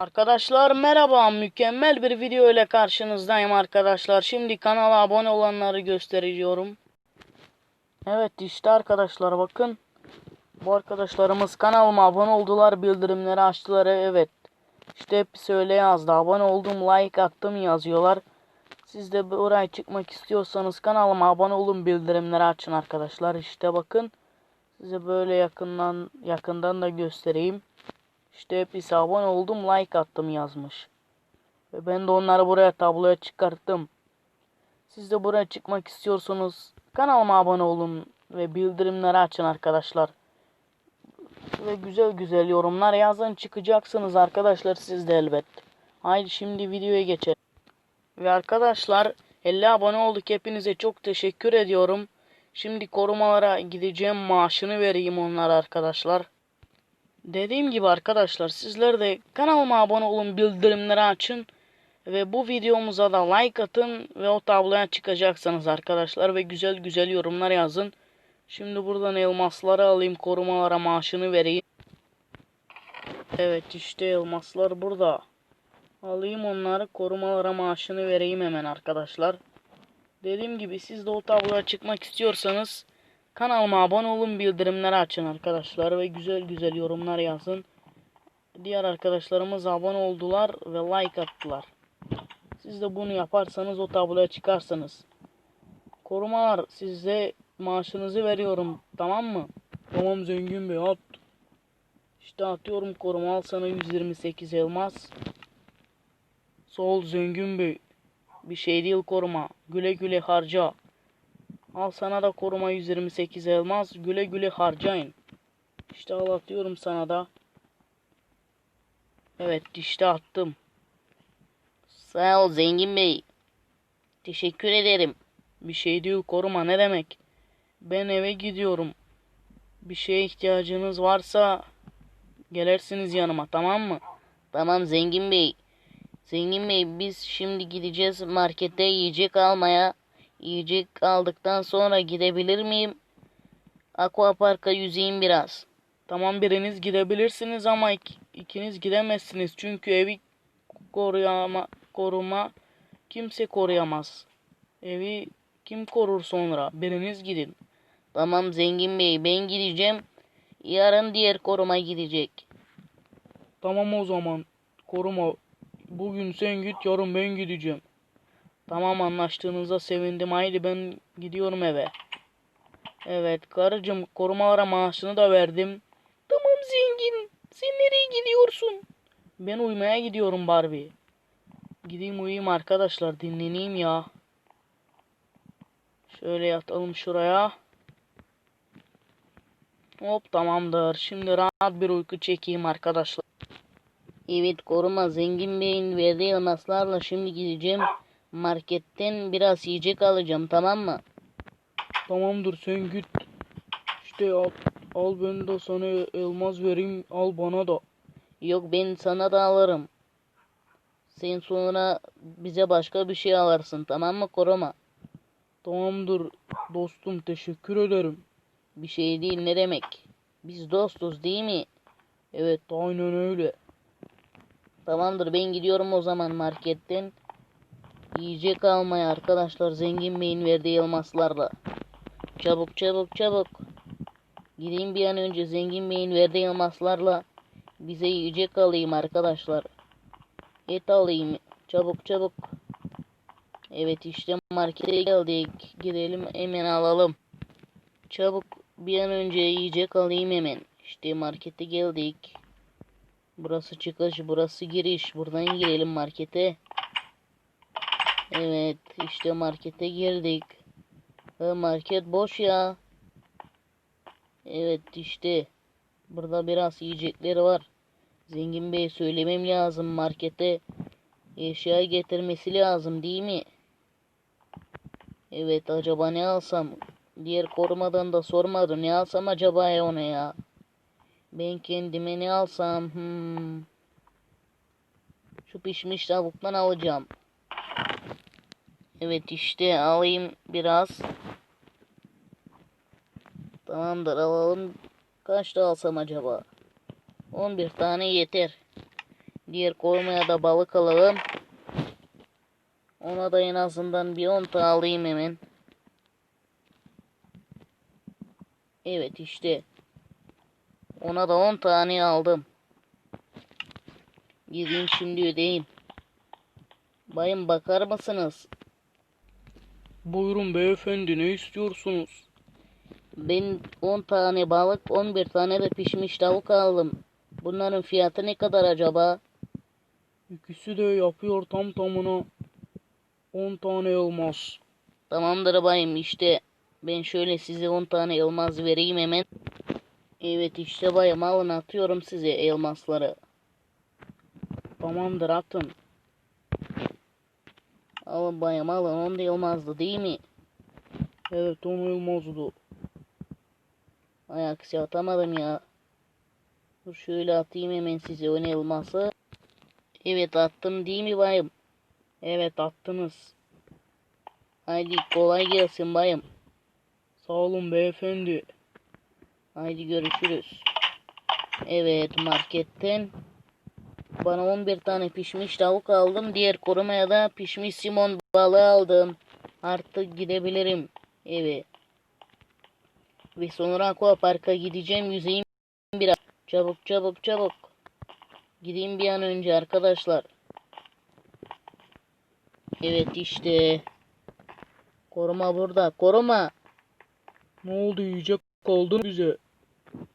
Arkadaşlar merhaba mükemmel bir video ile karşınızdayım arkadaşlar. Şimdi kanala abone olanları gösteriyorum. Evet işte arkadaşlar bakın. Bu arkadaşlarımız kanalıma abone oldular bildirimleri açtılar evet. İşte hepsi öyle yazdı abone oldum like attım yazıyorlar. Siz de buraya çıkmak istiyorsanız kanalıma abone olun bildirimleri açın arkadaşlar. İşte bakın size böyle yakından yakından da göstereyim. İşte hepsi abone oldum like attım yazmış. Ve ben de onları buraya tabloya çıkarttım. Siz de buraya çıkmak istiyorsanız kanalıma abone olun ve bildirimleri açın arkadaşlar. Ve güzel güzel yorumlar yazın çıkacaksınız arkadaşlar siz de elbet. Haydi şimdi videoya geçelim. Ve arkadaşlar 50 abone olduk hepinize çok teşekkür ediyorum. Şimdi korumalara gideceğim maaşını vereyim onlara arkadaşlar. Dediğim gibi arkadaşlar sizler de kanalıma abone olun bildirimleri açın. Ve bu videomuza da like atın ve o tabloya çıkacaksınız arkadaşlar. Ve güzel güzel yorumlar yazın. Şimdi buradan elmasları alayım korumalara maaşını vereyim. Evet işte elmaslar burada. Alayım onları korumalara maaşını vereyim hemen arkadaşlar. Dediğim gibi siz de o tabloya çıkmak istiyorsanız kanalıma abone olun bildirimleri açın arkadaşlar ve güzel güzel yorumlar yazın. Diğer arkadaşlarımız abone oldular ve like attılar. Siz de bunu yaparsanız o tabloya çıkarsınız. Korumalar size maaşınızı veriyorum tamam mı? Tamam zengin bey at. İşte atıyorum koruma al sana 128 elmas. Sol zengin bey. Bir şey değil koruma. Güle güle harca. Al sana da koruma 128 elmas. Güle güle harcayın. İşte al atıyorum sana da. Evet işte attım. Sağ ol zengin bey. Teşekkür ederim. Bir şey değil koruma ne demek? Ben eve gidiyorum. Bir şeye ihtiyacınız varsa gelirsiniz yanıma tamam mı? Tamam zengin bey. Zengin bey biz şimdi gideceğiz markete yiyecek almaya. Yiyecek aldıktan sonra gidebilir miyim? Aqua Park'a yüzeyim biraz. Tamam biriniz gidebilirsiniz ama ik- ikiniz gidemezsiniz. Çünkü evi koruyama, koruma kimse koruyamaz. Evi kim korur sonra? Biriniz gidin. Tamam zengin bey ben gideceğim. Yarın diğer koruma gidecek. Tamam o zaman. Koruma. Bugün sen git yarın ben gideceğim. Tamam anlaştığınıza sevindim. Haydi ben gidiyorum eve. Evet karıcığım korumalara maaşını da verdim. Tamam zengin. Sen nereye gidiyorsun? Ben uyumaya gidiyorum Barbie. Gideyim uyuyayım arkadaşlar dinleneyim ya. Şöyle yatalım şuraya. Hop tamamdır. Şimdi rahat bir uyku çekeyim arkadaşlar. Evet koruma zengin beyin verdiği elmaslarla şimdi gideceğim. Marketten biraz yiyecek alacağım tamam mı? Tamamdır sen git. İşte al, al ben de sana elmas vereyim al bana da. Yok ben sana da alırım. Sen sonra bize başka bir şey alırsın tamam mı koruma? Tamamdır dostum teşekkür ederim. Bir şey değil ne demek? Biz dostuz değil mi? Evet aynen öyle. Tamamdır ben gidiyorum o zaman marketten. Yiyecek almaya arkadaşlar zengin beyin verdiği elmaslarla. Çabuk çabuk çabuk. Gideyim bir an önce zengin beyin verdiği elmaslarla bize yiyecek alayım arkadaşlar. Et alayım çabuk çabuk. Evet işte markete geldik. Gidelim hemen alalım. Çabuk bir an önce yiyecek alayım hemen. İşte markete geldik. Burası çıkış, burası giriş. Buradan girelim markete. Evet, işte markete girdik. Ha, market boş ya. Evet işte. Burada biraz yiyecekler var. Zengin Bey söylemem lazım markete. Eşya getirmesi lazım değil mi? Evet acaba ne alsam? Diğer korumadan da sormadı. Ne alsam acaba ya ona ya? Ben kendime ne alsam? Hmm. Şu pişmiş tavuktan alacağım. Evet işte alayım biraz. Tamamdır alalım. Kaç da alsam acaba? 11 tane yeter. Diğer korumaya da balık alalım. Ona da en azından bir 10 tane alayım hemen. Evet işte. Ona da 10 tane aldım. Gideyim şimdi ödeyeyim. Bayım bakar mısınız? Buyurun beyefendi ne istiyorsunuz? Ben 10 tane balık, 11 tane de pişmiş tavuk aldım. Bunların fiyatı ne kadar acaba? İkisi de yapıyor tam tamına 10 tane elmas. Tamamdır bayım işte. Ben şöyle size 10 tane elmas vereyim hemen. Evet işte bayım alın atıyorum size elmasları. Tamamdır atın. Alın bayım alın 10 da elmazdı değil mi? Evet 10 elmazdı. Ay aksi atamadım ya. Dur şöyle atayım hemen size 10 elması. Evet attım değil mi bayım? Evet attınız. Haydi kolay gelsin bayım. Sağ olun beyefendi. Haydi görüşürüz. Evet marketten bana 11 tane pişmiş tavuk aldım. Diğer korumaya da pişmiş simon balığı aldım. Artık gidebilirim eve. Ve sonra aqua parka gideceğim. Yüzeyim biraz. Çabuk çabuk çabuk. Gideyim bir an önce arkadaşlar. Evet işte. Koruma burada. Koruma. Ne oldu yiyecek kaldın bize?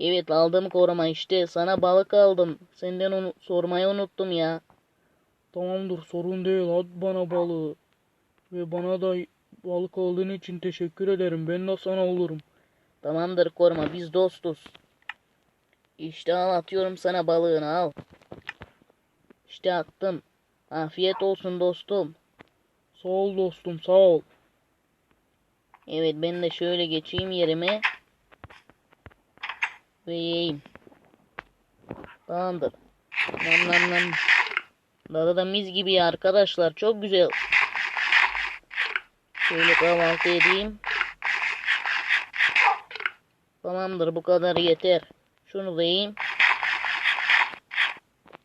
Evet aldım koruma işte. Sana balık aldım. Senden onu sormayı unuttum ya. Tamamdır sorun değil at bana balığı. Ve bana da balık aldığın için teşekkür ederim. Ben de sana olurum. Tamamdır koruma biz dostuz. İşte al atıyorum sana balığını al. İşte attım. Afiyet olsun dostum. Sağ ol dostum sağ ol. Evet ben de şöyle geçeyim yerime. Ve. Tamamdır. Nam nam nam. Tadı da mis gibi arkadaşlar. Çok güzel. Şöyle kahvaltı edeyim. Tamamdır bu kadar yeter. Şunu da yiyeyim.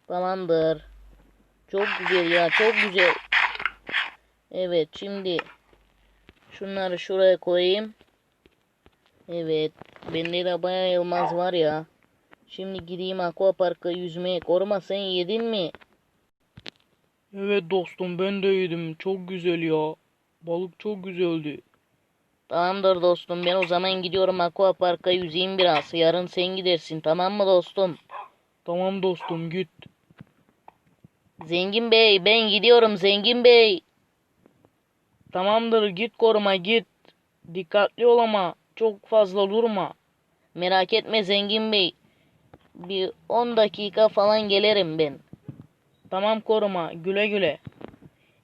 Tamamdır. Çok güzel ya çok güzel. Evet şimdi şunları şuraya koyayım. Evet. Bende de bayağı elmas var ya. Şimdi gideyim aqua parka yüzmeye. Koruma sen yedin mi? Evet dostum ben de yedim. Çok güzel ya. Balık çok güzeldi. Tamamdır dostum ben o zaman gidiyorum aqua parka yüzeyim biraz. Yarın sen gidersin tamam mı dostum? Tamam dostum git. Zengin Bey ben gidiyorum Zengin Bey. Tamamdır git koruma git. Dikkatli ol ama çok fazla durma. Merak etme Zengin Bey. Bir 10 dakika falan gelirim ben. Tamam koruma güle güle.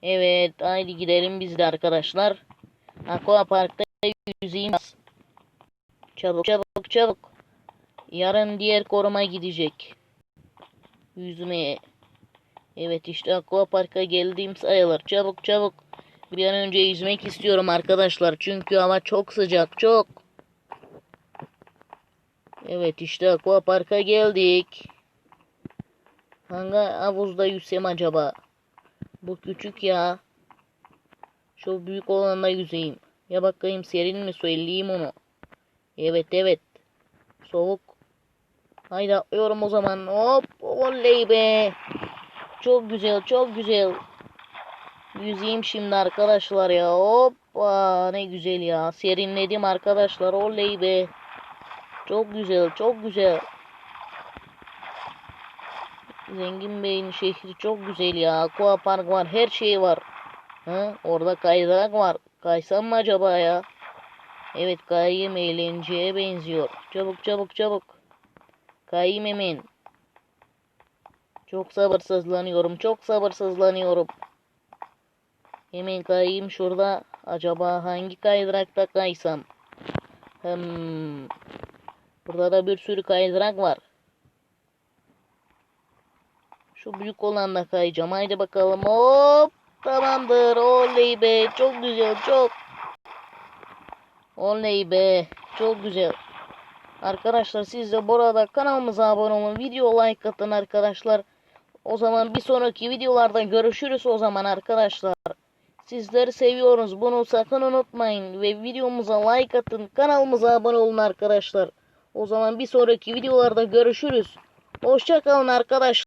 Evet haydi gidelim biz de arkadaşlar. Aqua Park'ta yüzeyim. Çabuk çabuk çabuk. Yarın diğer koruma gidecek. Yüzmeye. Evet işte Aqua Park'a geldiğim sayılır. Çabuk çabuk. Bir an önce yüzmek istiyorum arkadaşlar. Çünkü hava çok sıcak çok. Evet işte Aqua Park'a geldik. Hangi havuzda yüzsem acaba? Bu küçük ya. Şu büyük olanla yüzeyim. Ya bakayım serin mi su elleyeyim onu. Evet evet. Soğuk. Haydi atlıyorum o zaman. Hop oley be. Çok güzel çok güzel. Yüzeyim şimdi arkadaşlar ya. Hoppa ne güzel ya. Serinledim arkadaşlar. Oley be. Çok güzel çok güzel. Zengin Bey'in şehri çok güzel ya. Aqua Park var. Her şey var. Ha, orada kaydırak var. Kaysam mı acaba ya? Evet kayayım eğlenceye benziyor. Çabuk çabuk çabuk. Kayayım hemen. Çok sabırsızlanıyorum. Çok sabırsızlanıyorum. Hemen kayayım şurada. Acaba hangi kaydırakta kaysam? Hmm. Burada da bir sürü kaydırak var. Şu büyük olanla kayacağım. Haydi bakalım. Hop. Tamamdır. Oley be. Çok güzel. Çok. Oley be. Çok güzel. Arkadaşlar siz de burada kanalımıza abone olun. Video like atın arkadaşlar. O zaman bir sonraki videolarda görüşürüz o zaman arkadaşlar. Sizleri seviyoruz. Bunu sakın unutmayın. Ve videomuza like atın. Kanalımıza abone olun arkadaşlar. O zaman bir sonraki videolarda görüşürüz. Hoşçakalın arkadaşlar.